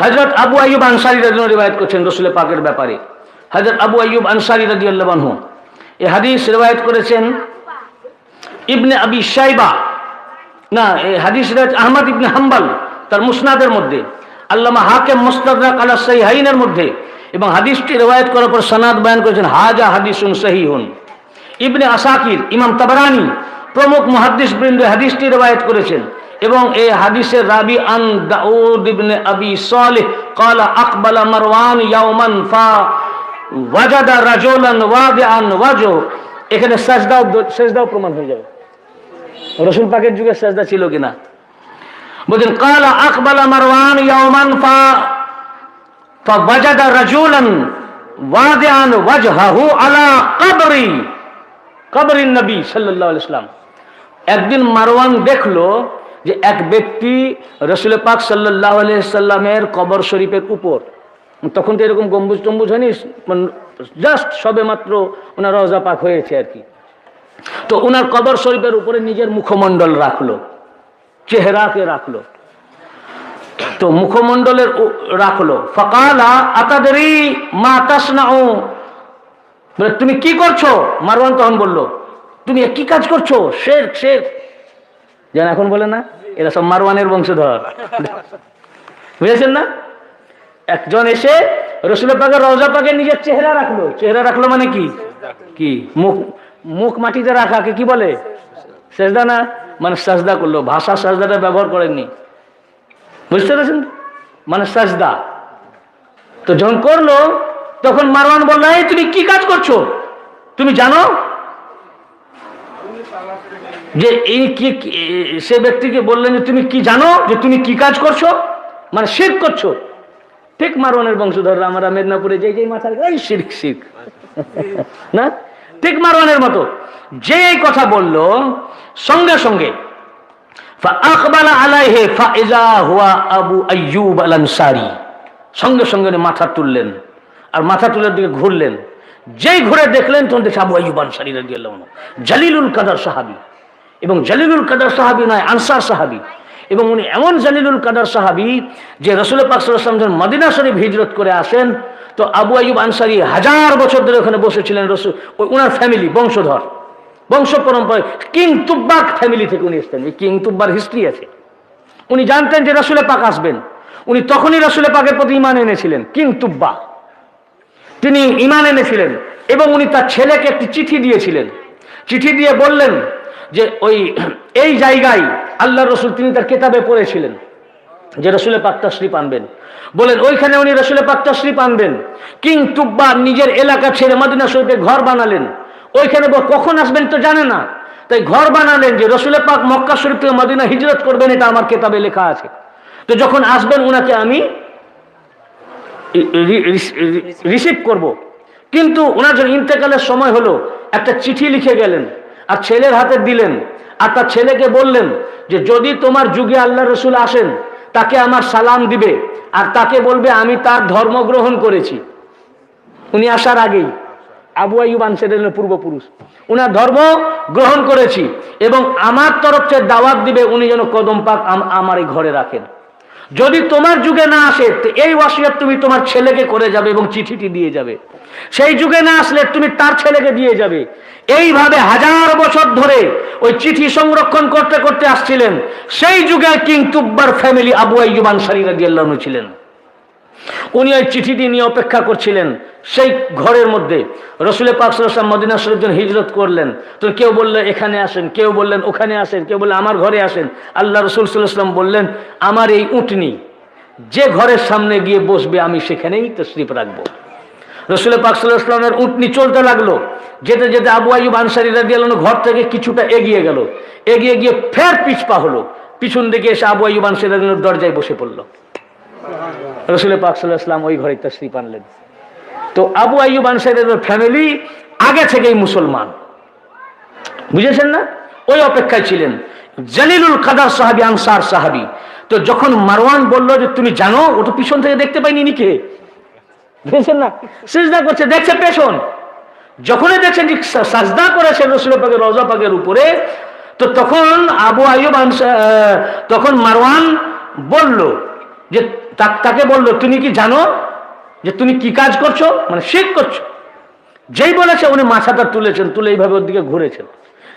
হজরত আবু আয়ুব আনসারি রাদিয়াল্লাহু রিবায়াত করছেন রসুল পাকের ব্যাপারে। হজরত আবু আয়ুব আনসারি রাদিয়াল্লাহু আনহু এ হাদিস রিবায়াত করেছেন ইবনে আবি শাইবা। না এই হাদিস আহমদ ইবনে হাম্বাল, তার মুসনাদের মধ্যে। আল্লামা হাকিম মুস্তাদরাক আলা সাহিহাইনের মধ্যে। এবং হাদিসটি রিওয়ায়াত করার পর সনাদ বয়ান করেছেন, হাজা হাদিসুন সহিহুন। ইবনে আসাকির, ইমাম তাবারানি প্রমুখ মুহাদ্দিস বৃন্দ হাদিসটি রিওয়ায়াত করেছেন। এবং এই হাদিসের রাবি আন দাউদ ইবনে আবি সালেহ ক্বালা আকবালা মারওয়ান ইয়াওমান ফা ওয়াজাদা রাজুলান ওয়াদিআন ওয়াজু এখানে সাজদাও সাজদাও প্রমাণ হয়ে যাবে রসুল পাকের যুগে সাজদা ছিল কিনা বলছেন কালা আকবালা মারওয়ান ইয়াওমান ফা فوجد رجلا واضعا وجهه على قبر قبر النبي صلى الله عليه وسلم একদিন মারওয়ান দেখলো যে এক ব্যক্তি রসুল পাক সাল্লাহ সাল্লামের কবর শরীফের উপর, তখন তো এরকম গম্বুজ টম্বুজ হয়নি জাস্ট সবে মাত্র ওনার রজা পাক হয়েছে আর কি। তো ওনার কবর শরীফের উপরে নিজের মুখমণ্ডল রাখল, চেহারাকে রাখল। তো মুখমণ্ডলের রাখল। ফকালা আতাদেরই মা তাসনাও বলে, তুমি কি করছ? মারওয়ান তখন বলল, তুমি কি কাজ করছ? শের শের। যেন এখন বলে না, এরা সব মারওয়ানের বংশধর। বুঝেছেন না? একজন এসে রসুল পাকের রওজা পাকে নিজের চেহারা রাখল। চেহারা রাখল মানে কি? কি? মুখ মুখ মাটিতে রাখাকে কি বলে? সেজদা না? মানে সাজদা করল। ভাষা সাজদাটা ব্যবহার করেননি। বুঝতে পেরেছেন? মানে সাজদা। তো যখন করল, তখন মারওয়ান বলল তুমি কি কাজ করছ? তুমি জানো? যে এই কি সে ব্যক্তিকে বললেন যে তুমি কি জানো? যে তুমি কি কাজ করছ? মানে শিখ করছ। ঠিক মারোয়ানের বংশধররা আমরা মেদিনীপুরে যে যেই মাথার এই শিখ শিখ না? ঠিক মারোয়ানের মতো। যে এই কথা বলল, সঙ্গে সঙ্গে সঙ্গে সঙ্গে মাথা তুললেন আর মাথা তুলের দিকে ঘুরলেন। যেই ঘুরে দেখলেন তখন দেখে আবু আয়ুব আনসারি জালিলুল কাদার সাহাবি। এবং জালিলুল কাদার সাহাবী নয়, আনসার সাহাবি। এবং উনি এমন জালিলুল কাদার সাহাবী যে রসুল পাক সাল্লাল্লাহু আলাইহি ওয়াসাল্লাম যখন মদিনা শরীফ হিজরত করে আসেন, তো আবু আইয়ুব আনসারি হাজার বছর ধরে ওখানে বসেছিলেন রসুল ওনার ফ্যামিলি, বংশধর, বংশ পরম্পরায় কিং তুব্বাক ফ্যামিলি থেকে উনি এসছেন, এই কিং তুব্বার হিস্ট্রি আছে। উনি জানতেন যে রসুলে পাক আসবেন। উনি তখনই রসুলে পাকের প্রতি ইমান এনেছিলেন, কিং তুব্বা। তিনি ইমান এনেছিলেন এবং উনি তার ছেলেকে একটি চিঠি দিয়েছিলেন। চিঠি দিয়ে বললেন যে ওই এই জায়গায় আল্লাহ রসুল তিনি তার কেতাবে পড়েছিলেন যে রসুলের পাক তশরিফ আনবেন। বলেন, ওইখানে উনি রসুলের পাক তশরিফ আনবেন। কিং তুব্বা নিজের এলাকা ছেড়ে মদিনা শরীফে ঘর বানালেন। ওইখানে কখন আসবেন তো জানে না। তাই ঘর বানালেন যে রসুলের পাক মক্কা শরীফ থেকে মদিনা হিজরত করবেন, এটা আমার কেতাবে লেখা আছে। তো যখন আসবেন উনাকে আমি রিসিভ করব। কিন্তু ওনার যখন ইন্তেকালের সময় হলো, একটা চিঠি লিখে গেলেন। আর ছেলের হাতে দিলেন। আর তার ছেলেকে বললেন যে, যদি তোমার যুগে আল্লাহ রসুল আসেন, তাকে আমার সালাম দিবে। আর তাকে বলবে, আমি তার ধর্ম গ্রহণ করেছি। উনি আসার আগেই আবু আইয়ুব আনসারের পূর্বপুরুষ। উনার ধর্ম গ্রহণ করেছি এবং আমার তরফ থেকে দাওয়াত দিবে উনি যেন কদম পাক আমার এই ঘরে রাখেন। যদি তোমার যুগে না আসে এই ওয়াসিয়ত তুমি তোমার ছেলেকে করে যাবে এবং চিঠিটি দিয়ে যাবে। সেই যুগে না আসলে তুমি তার ছেলেকে দিয়ে যাবে। এইভাবে হাজার বছর ধরে ওই চিঠি সংরক্ষণ করতে করতে আসছিলেন। সেই যুগে কিং তুব্বার ফ্যামিলি আবু আইয়ুব আনসারী রাদিয়াল্লাহু ছিলেন। উনি ওই চিঠিটি নিয়ে অপেক্ষা করছিলেন। সেই ঘরের মধ্যে রসুল পাক সাল্লাম মদিনা শরীফ যখন হিজরত করলেন, তো কেউ বললেন এখানে আসেন। কেউ বললেন, ওখানে আসেন। কেউ বললেন, আমার ঘরে আসেন। আল্লাহ রসুল সাল্লাম বললেন, আমার এই উটনি, যে ঘরের সামনে গিয়ে বসবে, আমি সেখানেই তো তশরিফ রাখব। রসুল পাক সাল্লাহামের উটনি চলতে লাগল। যেতে যেতে আবু আইব আনসারি রাদিয়াল্লাহু ঘর থেকে কিছুটা এগিয়ে গেল। এগিয়ে গিয়ে ফের পিছপা হলো। পিছন দিকে এসে আবু আইব আনসারি দরজায় বসে পড়ল। রসুল পাক সাল্লাহাম ওই ঘরে তশরিফ আনলেন। তো আবু আইয়ুব আনসারের ফ্যামিলি আগে থেকেই মুসলমান। বুঝেছেন না? ওই অপেক্ষায় ছিলেন। জালিলুল কাদার সাহাবি, আনসার সাহাবি। তো যখন মারওয়ান বলল যে, তুমি জানো? ও তো পিছন থেকে দেখতে পাইনি নিকে বুঝেছেন না? সিজদা করছে দেখছে পেছন। যখনই দেখছেন সাজদা করেছে রসুল পাকের রজা পাকের উপরে তো তখন আবু আহ, তখন মারওয়ান বলল যে তাকে বলল তুমি কি জানো যে তুমি কি কাজ করছ? মানে শিখ করছ? যেই বলেছে উনি মাথাটা তুলেছেন তুলে এইভাবে ওর দিকে ঘুরেছেন।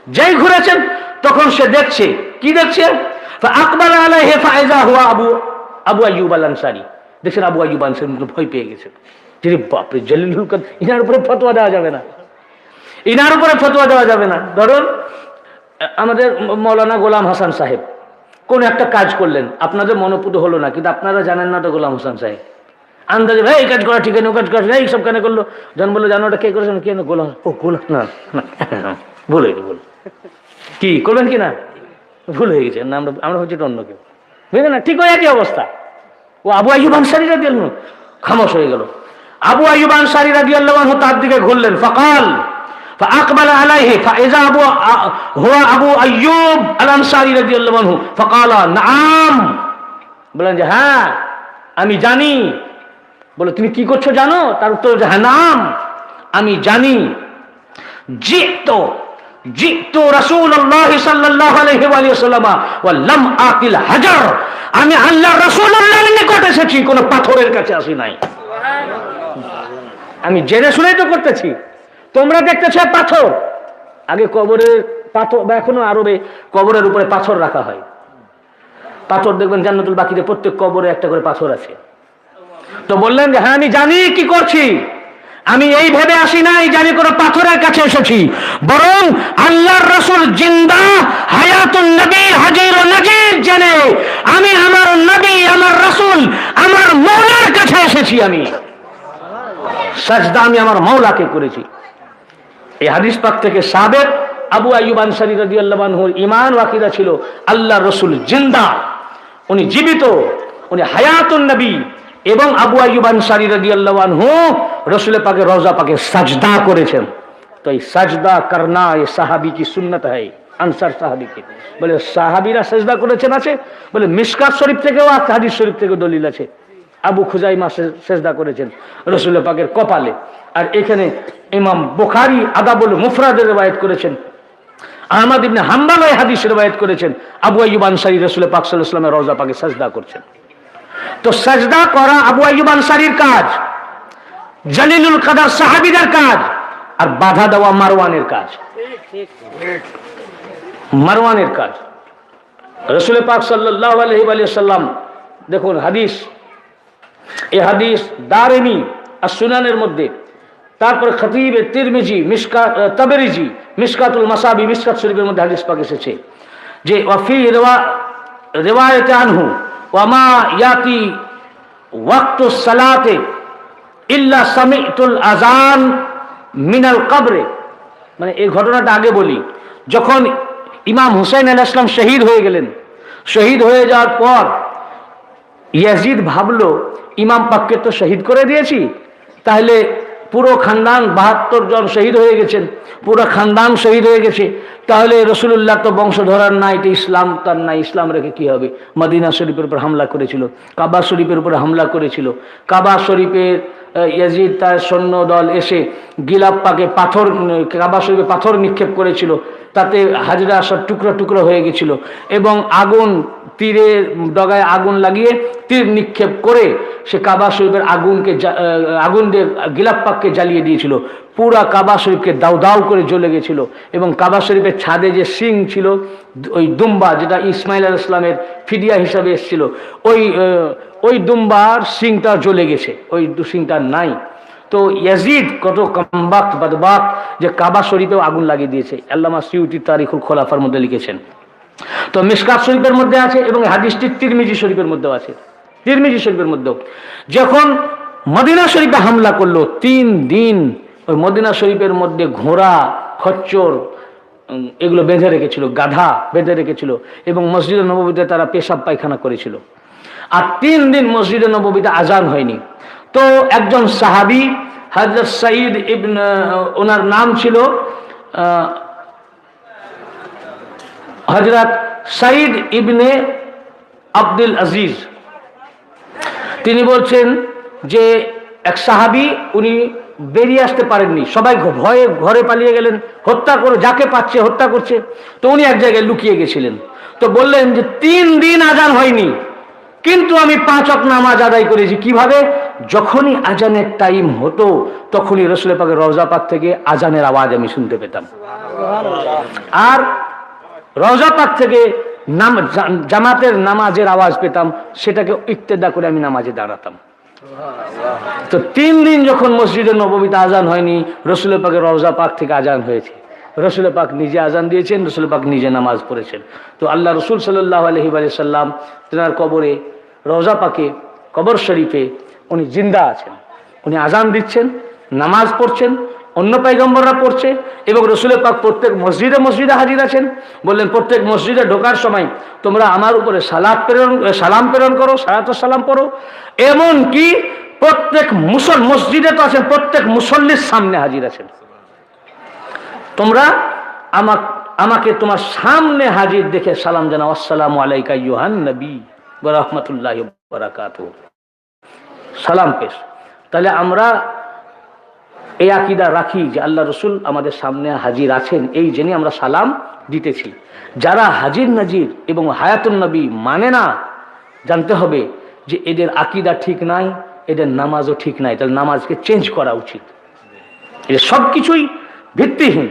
যেই ঘুরেছেন তখন সে দেখছে কি দেখছে? আকবর আলাইহি ফায়জা হুয়া আবু আবু আইয়ুব আল আনসারি দেখছেন আবু আইয়ুব আনসারি ভয় পেয়ে গেছেন। যে বাপরে জলিলুল কাদের ইনার উপরে ফতোয়া দেওয়া যাবে না ইনার উপরে ফতোয়া দেওয়া যাবে না ধরুন, আমাদের মৌলানা গোলাম হাসান সাহেব, কোন একটা কাজ করলেন। আপনাদের মনোপুত হলো না, কিন্তু আপনারা জানেন না তো গোলাম হাসান সাহেব। আন্দাজে ভাই এই কাজ করা, ঠিক আছে ও কাজ করা, এই সব কেন করল? জন বলল, জানো ওটা কে করেছেন কেন গোলাম ও, গোলাম, না ভুল হয়ে ভুল। কি, করবেন কি না? ভুল হয়ে গেছে না আমরা আমরা হচ্ছে অন্য কেউ। বুঝলেন না? ঠিক হয়ে একই অবস্থা। ও আবু আইয়ুব আনসারি রাদি আল্লাহ খামোশ হয়ে গেল। আবু আইয়ুব আনসারি রাদি আল্লাহ তার দিকে ঘুরলেন ফকাল فأقبل عليه فإذا أبو هو أبو أيوب الأنصاري رضي الله عنه فقال نعم বলেন যে হ্যাঁ আমি জানি বলে তুমি কি করছো জানো তার উত্তর হচ্ছে, হ্যাঁ নাম আমি জানি জিত জিত রাসূলুল্লাহ সাল্লাল্লাহু আলাইহি ওয়া সাল্লাম ওয়া লাম আকিল হাজার আমি আল্লাহ রাসূলুল্লাহর নিকট এসেছি কোনো পাথরের কাছে আসি নাই আমি জেনে শুনেই তো করতেছি। তোমরা দেখতেছো পাথর। আগে কবরের পাথর বা এখনও আরবে কবরের উপরে পাথর রাখা হয়। পাথর দেখবেন জান্নাতুল বাকিতে প্রত্যেক কবরে একটা করে পাথর আছে। তো বললেন যে হ্যাঁ আমি জানি কি করছি। আমি এই ভেবে আসি নাই জানি কোনো পাথরের কাছে এসেছি। বরং আল্লাহর রসুল জিন্দা হায়াতুল নবী হাজির নাজির জেনে আমি আমার নবী, আমার রসুল, আমার মৌলার কাছে এসেছি আমি। সাজদা আমি আমার মৌলাকে করেছি। এই হাদিস পাক থেকে সাবেক আবু আইয়ুব আনসারি রাদিয়াল্লাহু আনহুর ঈমান ওয়াকিদা ছিল আল্লাহ রসুল জিন্দা। উনি জীবিত, উনি হায়াতুন নবী এবং আবু আইয়ুব আনসারি রাদিয়াল্লাহু আনহু রসুল পাকে রওজা পাকে সাজদা করেছেন। তো এই সাজদা করনা এই সাহাবি কি সুন্নত হয় আনসার সাহাবিকে বলে, সাহাবিরা সাজদা করেছেন আছে, বলে মিসকাত শরীফ থেকেও হাদিস শরীফ থেকে দলিল আছে। আবু খুজাইমা সেজদা করেছেন রসুল পাকের কপালে। আর এখানে ইমাম বুখারী আদাবুল মুফরাদের রেবায়ত করেছেন। আহমদ ইবনে হাম্বাল এই হাদিস রেবায়ত করেছেন। আবু আইয়ুব আনসারী রসুল পাক ওয়াসাল্লামের রওজা পাকে সাজদা করছেন। তো সাজদা করা আবু আইয়ুব আনসারীর কাজ, জালিলুল কাদার সাহাবীদের কাজ, আর বাধা দেওয়া মারওয়ানের কাজ। মারওয়ানের কাজ। রসুল পাক ওয়া সাল্লাম দেখুন হাদিস এই হাদিস দারেমি আর সুনানের মধ্যে। তারপর খতিবে তিরমিজি মিসকা তাবেরিজি মিসকাতুল মাসাবি মিসকাত শরীফের মধ্যে হাদিস পাক এসেছে যে ওয়াফি রেওয়া, রেওয়ায়তে আনহু ওয়ামা ইয়াতি ওয়াক্তু সালাতে ইল্লা সামিতুল আজান মিনাল কবরে। মানে এই ঘটনাটা আগে বলি। যখন ইমাম হুসাইন আল ইসলাম শহীদ হয়ে গেলেন, শহীদ হয়ে যাওয়ার পর ইয়াজিদ ভাবলো ইমাম পাককে তো শহীদ করে দিয়েছি। তাহলে পুরো খানদান বাহাত্তর জন শহীদ হয়ে গেছেন, পুরো খানদান শহীদ হয়ে গেছে। তাহলে রসুল্লাহ তো বংশধরার না, এটা ইসলাম, তার না ইসলাম রেখে কি হবে? মদিনা শরীফের উপর হামলা করেছিল, কাবা শরীফের উপর হামলা করেছিল। কাবা শরীফের ইয়াজিদ তার সৈন্য দল এসে গিলাপ পাকে পাথর, কাবা শরীফে পাথর নিক্ষেপ করেছিল। তাতে হাজরা সব টুকরো টুকরো হয়ে গেছিল এবং আগুন, তীরের ডগায় আগুন লাগিয়ে তীর নিক্ষেপ করে সে কাবা শরীফের আগুনকে আগুন দিয়ে গিলাপ পাককে জ্বালিয়ে দিয়েছিল। পুরা কাবা শরীফকে দাউ দাউ করে জ্বলে গেছিল এবং কাবা শরীফের ছাদে যে সিং ছিল, ওই দুম্বা যেটা ইসমাইল আল ইসলামের ফিডিয়া হিসাবে এসেছিল, ওই ওই দুম্বার সিংটা জ্বলে গেছে, ওই সিংটা নাই। তো ইয়াজিদ কত কম্বাক বদবাক যে কাবা শরীফেও আগুন লাগিয়ে দিয়েছে। আল্লামা সিউটি তারিখুল খোলাফার মধ্যে লিখেছেন। তো মিসকাত শরীফের মধ্যে আছে এবং হাদিসটি তিরমিজি শরীফের মধ্যেও আছে। তিরমিজি শরীফের মধ্যেও। যখন মদিনা শরীফে হামলা করল, তিন দিন ওই মদিনা শরীফের মধ্যে ঘোড়া, খচ্চর এগুলো বেঁধে রেখেছিল, গাধা বেঁধে রেখেছিল এবং মসজিদে নবমীতে তারা পেশাব পায়খানা করেছিল। আর তিন দিন মসজিদে নবমীতে আজান হয়নি। তো একজন সাহাবি হজরত সঈদ ইবন, ওনার নাম ছিল হজরত সঈদ ইবনে আব্দুল আজিজ। তিনি বলছেন যে, এক সাহাবি, উনি বেরিয়ে আসতে পারেননি। সবাই ভয়ে ঘরে পালিয়ে গেলেন, হত্যা করে, যাকে পাচ্ছে হত্যা করছে। তো উনি এক জায়গায় লুকিয়ে গেছিলেন। তো বললেন যে, তিন দিন আজান হয়নি। কিন্তু আমি পাঁচ অক নামাজ আদায় করেছি। কীভাবে? যখনই আজানের টাইম হতো, তখনই রসুল পাকের রওজা পাক থেকে আজানের আওয়াজ আমি শুনতে পেতাম। আর রওজা পাক থেকে নাম জামাতের নামাজের আওয়াজ পেতাম, সেটাকে ইত্তেদা করে আমি নামাজে দাঁড়াতাম। তো তিন দিন যখন মসজিদের নবমীতে আজান হয়নি রসুল পাকের রওজা পাক থেকে আজান হয়েছে। রসুল পাক নিজে আজান দিয়েছেন রসুল পাক নিজে নামাজ পড়েছেন। তো আল্লাহ রসুল সাল্লাহ আলহি সাল্লাম তেনার কবরে রোজা পাকে, কবর শরীফে উনি জিন্দা আছেন। উনি আজান দিচ্ছেন, নামাজ পড়ছেন, অন্য পাইগম্বররা পড়ছে এবং রসুলের পাক প্রত্যেক মসজিদে মসজিদে হাজির আছেন। বললেন, প্রত্যেক মসজিদে ঢোকার সময় তোমরা আমার উপরে সালাদ প্রেরণ সালাম প্রেরণ করো, সালাত সালাম পড়ো। এমন কি প্রত্যেক মুসল, মসজিদে তো আছেন, প্রত্যেক মুসল্লির সামনে হাজির আছেন। তোমরা আমাক, আমাকে তোমার সামনে হাজির দেখে সালাম জানাও। আসসালাম আলাইকা ইউহান নবী রহমতুল্লাহ বারাকাত সালাম পেশ। তাহলে আমরা এই আকিদা রাখি যে আল্লাহ রসুল আমাদের সামনে হাজির আছেন, এই জেনে আমরা সালাম দিতেছি। যারা হাজির নাজির এবং হায়াতুন নবী মানে না, জানতে হবে যে এদের আকিদা ঠিক নাই, এদের নামাজও ঠিক নাই। তাহলে নামাজকে চেঞ্জ করা উচিত। এদের সব কিছুই ভিত্তিহীন।